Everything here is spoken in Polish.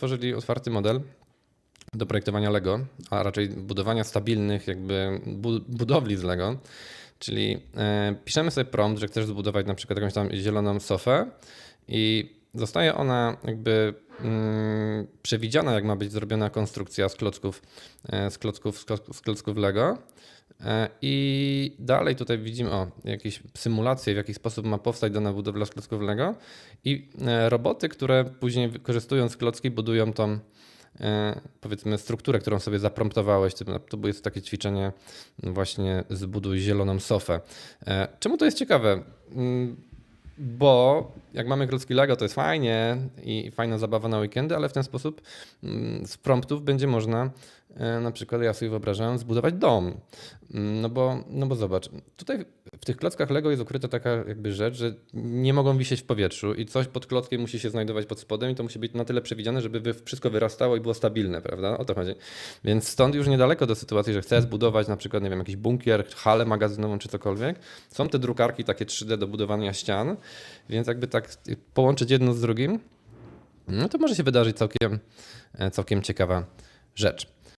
stworzyli otwarty model do projektowania Lego, a raczej budowania stabilnych jakby bu- budowli z Lego. Czyli e, piszemy sobie prompt, że chcesz zbudować na przykład jakąś tam zieloną sofę i zostaje ona jakby mm, przewidziana, jak ma być zrobiona konstrukcja z klocków, e, z klocków, z kloc- z klocków Lego. E, I dalej tutaj widzimy o, jakieś symulacje, w jaki sposób ma powstać dana budowla z klocków Lego. I e, roboty, które później wykorzystując klocki, budują tą e, powiedzmy strukturę, którą sobie zapromptowałeś. To jest takie ćwiczenie właśnie zbuduj zieloną sofę. Czemu to jest ciekawe? Mm, Bo jak mamy klocki Lego, to jest fajnie i fajna zabawa na weekendy, ale w ten sposób mm, z promptów będzie można e, na przykład, ja sobie wyobrażam, zbudować dom. Mm, No bo, no bo zobacz, tutaj w tych klockach Lego jest ukryta taka jakby rzecz, że nie mogą wisieć w powietrzu i coś pod klockiem musi się znajdować pod spodem i to musi być na tyle przewidziane, żeby wszystko wyrastało i było stabilne, prawda? O to chodzi. Więc stąd już niedaleko do sytuacji, że chcę zbudować na przykład, nie wiem, jakiś bunkier, halę magazynową czy cokolwiek. Są te drukarki takie 3D do budowania ścian, więc jakby tak połączyć jedno z drugim, no to może się wydarzyć całkiem, e, całkiem ciekawa rzecz.